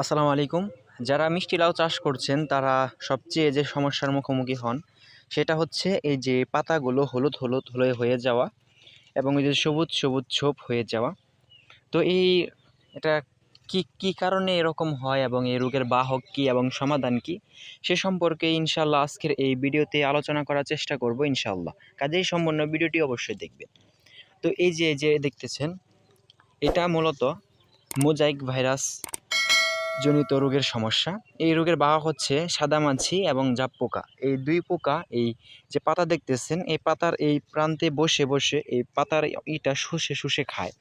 আসসালামু আলাইকুম। যারা মিষ্টি লাউ চাষ করছেন, তারা সবচেয়ে যে সমস্যার মুখোমুখি হন, সেটা হচ্ছে এই যে পাতাগুলো হলুদ হলুদ হয়ে হয়ে যাওয়া এবং এই যে সবুজ সবুজ ছোপ হয়ে যাওয়া। তো এই এটা কি কি কারণে এরকম হয় এবং এই রোগের বাহক কি এবং সমাধান কি, সে সম্পর্কে ইনশাল্লাহ আজকের এই ভিডিওতে আলোচনা করার চেষ্টা করব ইনশাল্লাহ কাজেই সম্পূর্ণ ভিডিওটি অবশ্যই দেখবেন। তো এই যে যে দেখতেছেন, এটা মূলত মোজাইক ভাইরাস জনিত রোগের সমস্যা। এই রোগের বাহক হচ্ছে সাদা মাছি এবং জাপ পোকা। এই দুই পোকা, এই যে পাতা দেখতেছেন, এই পাতার এই প্রান্তে বসে বসে এই পাতার ইটা শুষে শুষে খায়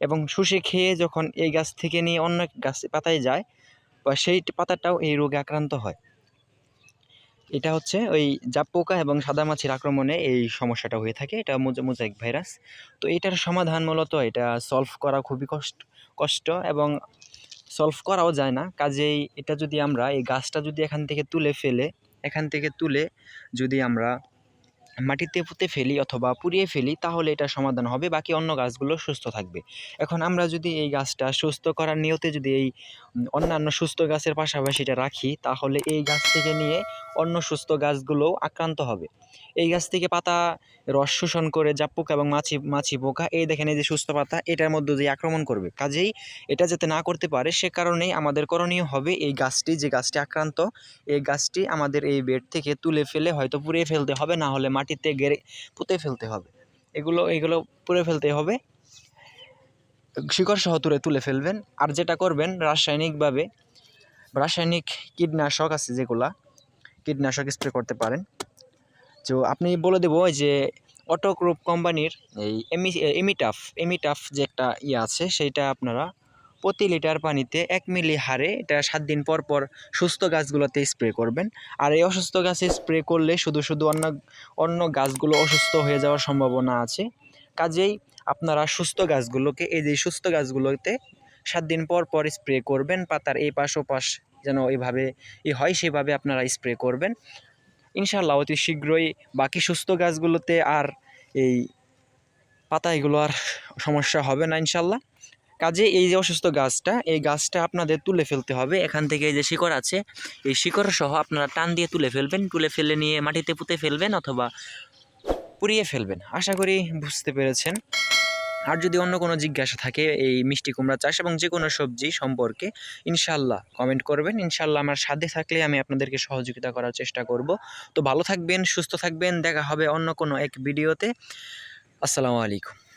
এবং শুষে খেয়ে যখন এই গাছ থেকে নিয়ে অন্য গাছ পাতায় যায়, বা সেই পাতাটাও এই রোগে আক্রান্ত হয়। এটা হচ্ছে ওই জাপ পোকা এবং সাদা মাছির আক্রমণে এই সমস্যাটা হয়ে থাকে। এটা মোজাইক ভাইরাস। তো এটার সমাধান মূলত এটা সলভ করা খুবই কষ্ট কষ্ট এবং সলভ করাও যায় না। কাজেই এটা যদি আমরা এই গাছটা যদি এখান থেকে তুলে ফেলে, এখান থেকে তুলে যদি আমরা মাটিতে পুঁতে ফেলি অথবা পুড়িয়ে ফেলি, তাহলে এটা সমাধান হবে, বাকি অন্য গাছগুলো সুস্থ থাকবে। এখন আমরা যদি এই গাছটা সুস্থ করার নিয়তে যদি এই অন্যান্য সুস্থ গাছের পাশাপাশি এটা রাখি, তাহলে এই গাছ থেকে নিয়ে অন্য সুস্থ গাছগুলোও আক্রান্ত হবে। এই গাছ থেকে পাতা রস শোষণ করে জাপ পোকা এবং মাছি মাছি পোকা, এই দেখেন এই যে সুস্থ পাতা, এটার মধ্যে দিয়ে আক্রমণ করবে। কাজেই এটা যাতে না করতে পারে, সে কারণেই আমাদের করণীয় হবে এই গাছটি, যে গাছটি আক্রান্ত, এই গাছটি আমাদের এই বেড থেকে তুলে ফেলে হয়তো পুড়িয়ে ফেলতে হবে, না হলে মাটিতে গেড়ে পুঁতে ফেলতে হবে। এগুলো এগুলো পুড়ে ফেলতে হবে। শিকড় সহ তুলে তুলে ফেলবেন। আর যেটা করবেন, রাসায়নিকভাবে, রাসায়নিক কীটনাশক আছে যেগুলা, কীটনাশক স্প্রে করতে পারেন। তো আপনি বলে দেবো যে অটোক্রোপ কোম্পানির এই এমি এমিটাফ এমিটাফ যে একটা ইয়ে আছে, সেইটা আপনারা প্রতি লিটার পানিতে এক মিলি হারে এটা সাত দিন পর পর সুস্থ গাছগুলোতে স্প্রে করবেন। আর এই অসুস্থ গাছে স্প্রে করলে শুধু শুধু অন্য অন্য গাছগুলো অসুস্থ হয়ে যাওয়ার সম্ভাবনা আছে। কাজেই আপনারা সুস্থ গাছগুলোকে, এই যে সুস্থ গাছগুলোতে সাত দিন পর পর স্প্রে করবেন, পাতার এই পাশ ও পাশ যেন এইভাবে ই হয়, সেভাবে আপনারা স্প্রে করবেন। ইনশাল্লাহ অতি শীঘ্রই বাকি সুস্থ গাছগুলোতে আর এই পাতা এগুলো আর সমস্যা হবে না ইনশাল্লাহ কাজে এই যে অসুস্থ গাছটা, এই গাছটা আপনাদের তুলে ফেলতে হবে। এখান থেকে এই যে শিকড় আছে, এই শিকড় সহ আপনারা টান দিয়ে তুলে ফেলবেন। তুলে ফেলে নিয়ে মাটিতে পুঁতে ফেলবেন অথবা পুড়িয়ে ফেলবেন। আশা করি বুঝতে পেরেছেন। আর যদি অন্য কোনো জিজ্ঞাসা থাকে এই মিষ্টি কুমড়া চাষ এবং যে কোনো সবজি সম্পর্কে ইনশাল্লাহ কমেন্ট করবেন। ইনশাল্লাহ আমার সাথে থাকলে আমি আপনাদেরকে সহযোগিতা করার চেষ্টা করব। তো ভালো থাকবেন, সুস্থ থাকবেন। দেখা হবে অন্য কোনো এক ভিডিওতে আসসালামু আলাইকুম।